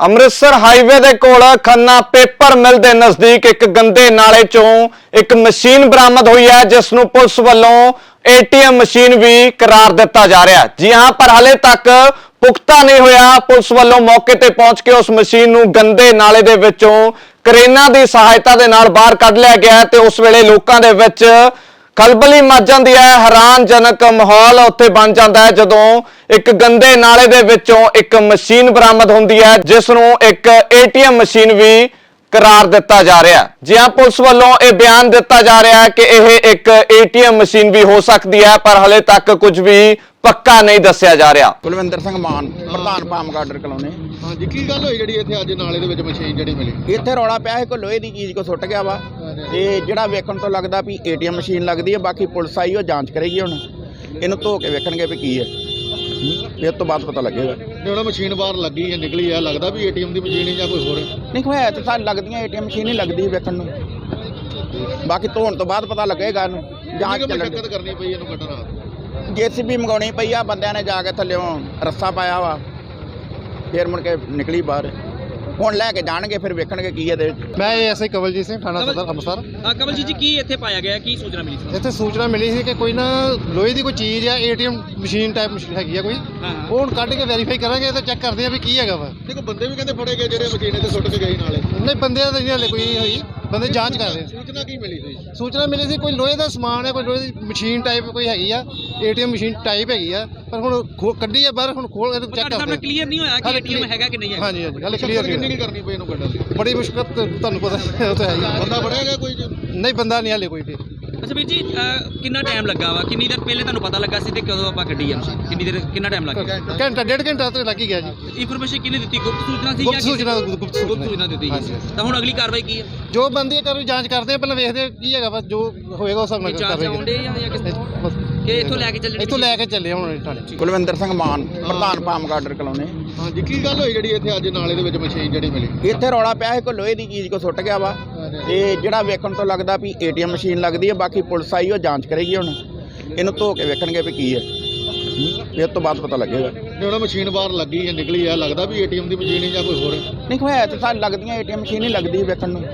Amritsar highway ਦੇ ਕੋਲ Khanna paper mill ਦੇ ਨਜ਼ਦੀਕ ਇੱਕ ਗੰਦੇ ਨਾਲੇ ਚੋਂ ਇੱਕ ਮਸ਼ੀਨ ਬਰਾਮਦ ਹੋਈ ਹੈ, ਜਿਸ ਨੂੰ ਪੁਲਿਸ ਵੱਲੋਂ ਏਟੀਐਮ ਮਸ਼ੀਨ ਵੀ ਕਰਾਰ ਦਿੱਤਾ ਜਾ ਰਿਹਾ ਜੀ ਹਾਂ, ਪਰ ਹਲੇ ਤੱਕ ਪੁਖਤਾ ਨਹੀਂ ਹੋਇਆ। ਪੁਲਿਸ ਵੱਲੋਂ ਮੌਕੇ ਤੇ ਪਹੁੰਚ ਕੇ ਉਸ ਮਸ਼ੀਨ ਨੂੰ ਗੰਦੇ ਨਾਲੇ ਦੇ ਵਿੱਚੋਂ ਕਰੇਨਾਂ ਦੀ ਸਹਾਇਤਾ ਦੇ ਨਾਲ ਬਾਹਰ ਕੱਢ ਲਿਆ ਗਿਆ ਹੈ ਤੇ ਉਸ ਵੇਲੇ ਲੋਕਾਂ ਦੇ ਵਿੱਚ ਖਲਬਲੀ ਮਚ ਜਾਂਦੀ ਹੈ ਹੈਰਾਨਜਨਕ ਮਾਹੌਲ ਉੱਥੇ ਬਣ ਜਾਂਦਾ ਹੈ ਜਦੋਂ ਇੱਕ ਗੰਦੇ ਨਾਲੇ ਦੇ ਵਿੱਚੋਂ ਇੱਕ ਮਸ਼ੀਨ ਬਰਾਮਦ ਹੁੰਦੀ ਹੈ ਜਿਸ ਨੂੰ ਇੱਕ ਏਟੀਐਮ ਮਸ਼ੀਨ ਵੀ ਕਰਾਰ ਦਿੱਤਾ ਜਾ ਰਿਹਾ ਜੀ ਹਾਂ ਪੁਲਿਸ ਵੱਲੋਂ ਇਹ ਬਿਆਨ ਦਿੱਤਾ ਜਾ ਰਿਹਾ ਹੈ ਕਿ ਇਹ ਇੱਕ ਏਟੀਐਮ ਮਸ਼ੀਨ ਵੀ ਹੋ ਸਕਦੀ ਹੈ ਪਰ ਹਲੇ ਤੱਕ ਕੁਝ ਵੀ ਪੱਕਾ ਨਹੀਂ ਦੱਸਿਆ ਜਾ ਰਿਹਾ। ਕੁਲਵਿੰਦਰ ਸਿੰਘ ਮਾਨ ਪ੍ਰਧਾਨ ਪਾਮ ਗਾਰਡਰ ਕਲੋਨੀ। ਹਾਂਜੀ ਕੀ ਗੱਲ ਹੋਈ ਜਿਹੜੀ ਇੱਥੇ ਅੱਜ ਨਾਲੇ ਦੇ ਵਿੱਚ ਮਸ਼ੀਨ ਜਿਹੜੀ ਮਿਲੀ? ਇੱਥੇ ਰੌਲਾ ਪਿਆ ਹੈ ਕੋਈ ਲੋਹੇ ਦੀ ਚੀਜ਼ ਕੋ ਸੁੱਟ ਗਿਆ ਵਾ। ਤੇ ਜਿਹੜਾ ਵੇਖਣ ਤੋਂ ਲੱਗਦਾ ਵੀ ਏਟੀਐਮ ਮਸ਼ੀਨ ਲੱਗਦੀ ਹੈ ਬਾਕੀ ਪੁਲਿਸ ਆਈ ਉਹ ਜਾਂਚ ਕਰੇਗੀ ਹੁਣ। ਇਹਨੂੰ ਧੋ ਕੇ ਵੇਖਣਗੇ ਵੀ ਕੀ ਹੈ। ਇਹ ਤੋਂ ਬਾਅਦ ਪਤਾ ਲੱਗੇਗਾ। ਜਿਹੜਾ ਮਸ਼ੀਨ ਬਾਹਰ ਲੱਗੀ ਹੈ ਨਿਕਲੀ ਹੈ ਲੱਗਦਾ ਵੀ ਏਟੀਐਮ ਦੀ ਮਸ਼ੀਨ ਹੈ ਜਾਂ ਕੋਈ ਹੋਰ ਨਹੀਂ ਕੋਈ ਹੈ ਤਾਂ ਸਾਨੂੰ ਲੱਗਦੀਆਂ ਏਟੀਐਮ ਮਸ਼ੀਨ ਹੀ ਲੱਗਦੀ ਵੇਖਣ ਨੂੰ। ਬਾਕੀ ਧੋਣ ਤੋਂ ਬਾਅਦ ਪਤਾ ਲੱਗੇਗਾ ਇਹਨੂੰ। ਜਾਂਚ ਚੱਲਣ ਕਰਨੀ ਪਈ ਇਹਨੂੰ ਕੱਢਣ ਰਾਤ ਜੇਸੀਬੀ ਮੰਗਾਉਣੀ ਪਈ ਆ ਬੰਦਿਆਂ ਨੇ ਜਾ ਕੇ ਥੱਲਿਓਂ ਰੱਸਾ ਪਾਇਆ ਵਾ। ਫੇਰ ਮੁੜ ਕੇ ਨਿਕਲੀ ਬਾਹਰ। ਹੁਣ ਲੈ ਕੇ ਜਾਣਗੇ ਫਿਰ ਵੇਖਣਗੇ ਕੀ ਇਹਦੇ ਵਿੱਚ ਮੈਂ ਐਸਆਈ ਕਵਲਜੀਤ ਸਿੰਘ ਥਾਣਾ ਸਦਰ ਅੰਮ੍ਰਿਤਸਰ। ਆ ਕਮਲਜੀਤ ਜੀ ਕੀ ਇੱਥੇ ਪਾਇਆ ਗਿਆ? ਕੀ ਸੂਚਨਾ ਮਿਲੀ ਸੀ? ਇੱਥੇ ਸੂਚਨਾ ਮਿਲੀ ਸੀ ਕਿ ਕੋਈ ਨਾ ਲੋਹੇ ਦੀ ਕੋਈ ਚੀਜ਼ ਆ ਏਟੀਐਮ ਮਸ਼ੀਨ ਟਾਈਪ ਮਸ਼ੀਨ ਹੈਗੀ ਆ ਕੋਈ ਹਾਂ ਉਹ ਹੁਣ ਕੱਢ ਕੇ ਵੈਰੀਫਾਈ ਕਰਾਂਗੇ ਤੇ ਚੈੱਕ ਕਰਦੇ ਆ ਵੀ ਕੀ ਹੈਗਾ ਵਾ। ਦੇਖੋ ਬੰਦੇ ਵੀ ਕਹਿੰਦੇ ਫੜੇ ਗਏ ਜਿਹੜੇ ਮਸ਼ੀਨ ਇੱਥੇ ਸੁੱਟ ਕੇ ਗਏ ਨਾਲੇ। ਨਹੀਂ ਬੰਦਿਆਂ ਦਾ ਨਹੀਂ ਹਲੇ ਕੋਈ ਨਹੀਂ ਹੋਈ ਬੰਦੇ ਜਾਂਚ ਕਰ ਰਹੇ ਸੂਚਨਾ ਕੀ ਮਿਲੀ ਸੀ ਸੂਚਨਾ ਮਿਲੀ ਸੀ ਕੋਈ ਲੋਹੇ ਦਾ ਸਮਾਨ ਹੈ ਕੋਈ ਲੋਹੇ ਦੀ ਮਸ਼ੀਨ ਟਾਈਪ ਕੋਈ ਹੈਗੀ ਆ ਏਟੀਐਮ ਮਸ਼ੀਨ ਟਾਈਪ ਹੈਗੀ ਆ ਪਰ ਹੁਣ ਖੋ- ਕੱਢੀ ਆ ਬਾਹਰ ਹੁਣ ਖੋਲ ਕੇ ਚੈੱਕ ਤੁਹਾਡੇ ਕਰਦੇ। ਕਲੀਅਰ ਨਹੀਂ ਹੋਇਆ ਕਿ ਹਾਲੇ ਏਟੀਐਮ clear- ਹੈਗਾ ਕਿ ਨਹੀਂ ਹੈਗਾ ਹਾਂਜੀ ਹਾਂਜੀ ਹਲੇ ਕਲੀਅਰ ਕਿੰਨੀ ਨਹੀਂ ਕੁ ਕਰਨੀ ਪਈ ਇਹਨੂੰ ਕੱਢਣ ਲਈ ਬੜੀ ਮੁਸ਼ਕਲ ਤੁਹਾਨੂੰ ਪਤਾ ਉਹ ਤਾਂ ਹੈ ਹੀ ਆ। ਬੰਦਾ ਫੜਿਆ ਗਿਆ ਕੋਈ ਜੀ? ਨਹੀਂ ਬੰਦਾ ਨਹੀਂ ਹਲੇ ਕੋਈ ਤੇ ਅੱਛਾ ਵੀਰ ਜੀ ਅਹ, ਕਿੰਨਾ ਟਾਈਮ ਲੱਗਾ ਵਾ? ਕਿੰਨੀ ਦੇਰ ਪਹਿਲੇ ਤੁਹਾਨੂੰ ਪਤਾ ਲੱਗਾ ਸੀ ਤੇ ਕਦੋਂ ਆਪਾਂ ਗੱਡੀ ਆ ਕਿੰਨੀ ਦੇਰ ਕਿੰਨਾ ਟਾਈਮ ਲੱਗਾ ਘੰਟਾ ਡੇਢ ਘੰਟਾ ਤੇ ਲੱਗ ਹੀ ਗਿਆ ਜੀ। ਇਨਫੋਰਮੇਸ਼ਨ ਕਿਹਨੇ ਦਿੱਤੀ? ਗੁਪਤ ਸੂਚਨਾ ਸੀ ਗੁਪਤ ਕਿਸੇ- ਸੂਚਨਾ, ਗੁਪਤ ਸੂਚਨਾ। ਗੁਪਤ ਸੂਚਨਾ ਦਿੱਤੀ ਹਾਂਜੀ। ਤਾਂ ਹੁਣ ਅਗਲੀ ਕਾਰਵਾਈ ਕੀ ਹੈ ਜੋ ਬੰਦੀ ਕਰੂ ਜਾਂਚ ਕਰਦੇ ਆ ਪਹਿਲਾਂ ਵੇਖਦੇ ਆ ਕੀ ਹੈਗਾ ਬਸ ਜੋ ਹੋਏਗਾ ਉਸ ਹਿਸਾਬ ਨਾਲ ਚਾਰਜ ਕਰਾਂਗੇ ਆਉਂਦੇ ਜਾਂ ਜਾਂ ਕਿਸ ਬਸ ਕਿ ਇੱਥੋਂ ਲੈ ਕੇ ਚੱਲਣੇ ਇੱਥੋਂ ਲੈ ਕੇ ਚੱਲੇ ਹੁਣ ਥਾਣੇ। ਕੁਲਵਿੰਦਰ ਸਿੰਘ ਮਾਨ ਪ੍ਰਧਾਨ ਪਾਮ ਗਾਰਡਰ ਕਲੋਨੀ। ਹਾਂਜੀ ਕੀ ਗੱਲ ਹੋਈ ਜਿਹੜੀ ਇੱਥੇ ਅੱਜ ਨਾਲੇ ਦੇ ਵਿੱਚ ਮਸ਼ੀਨ ਜਿਹੜੀ ਮਿਲੀ? ਇੱਥੇ ਰੌਲਾ ਪਿਆ ਹੈ ਕੋਈ ਲੋਹੇ ਦੀ ਚੀਜ਼ ਕੋ ਸੁੱਟ ਗਿਆ ਵਾ। ਤੇ ਜਿਹੜਾ ਵੇਖਣ ਤੋਂ ਲੱਗਦਾ ਵੀ ਏਟੀਐਮ ਮਸ਼ੀਨ ਲੱਗਦੀ ਹੈ ਬਾਕੀ ਪੁਲਿਸ ਆਈ ਉਹ ਜਾਂਚ ਕਰੇਗੀ ਹੁਣ। ਇਹਨੂੰ ਧੋ ਕੇ ਵੇਖਣਗੇ ਵੀ ਕੀ ਹੈ। ਇਹ ਤੋਂ ਬਾਅਦ ਪਤਾ ਲੱਗੇਗਾ। ਜਿਹੜਾ ਮਸ਼ੀਨ ਬਾਹਰ ਲੱਗੀ ਹੈ ਨਿਕਲੀ ਹੈ ਲੱਗਦਾ ਵੀ ਏਟੀਐਮ ਦੀ ਮਸ਼ੀਨ ਹੈ ਜਾਂ ਕੋਈ ਹੋਰ ਹੈ? ਨਹੀਂ ਹੈ ਤਾਂ ਸਾਨੂੰ ਲੱਗਦੀਆਂ ਏਟੀਐਮ ਮਸ਼ੀਨ ਹੀ ਲੱਗਦੀ ਵੇਖਣ ਨੂੰ।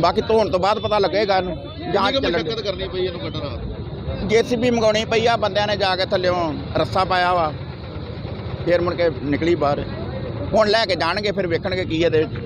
ਬਾਕੀ ਧੋਣ ਤੋਂ ਬਾਅਦ ਪਤਾ ਲੱਗੇਗਾ ਇਹਨੂੰ ਕਿੰਨੀ ਜਾਂਚ ਕੁ ਚੱਲਣ ਮੁਸ਼ੱਕਤ ਕਰਨੀ ਪਈ ਇਹਨੂੰ ਕੱਢਣ ਰਾਤ ਜੇਸੀਬੀ ਮੰਗਾਉਣੀ ਪਈ ਆ ਬੰਦਿਆਂ ਨੇ ਜਾ ਕੇ ਥੱਲਿਓਂ ਰੱਸਾ ਪਾਇਆ ਵਾ। ਫੇਰ ਮੁੜ ਕੇ ਨਿਕਲੀ ਬਾਹਰ। ਹੁਣ ਲੈ ਕੇ ਜਾਣਗੇ ਫਿਰ ਵੇਖਣਗੇ ਕੀ ਇਹਦੇ ਵਿੱਚ।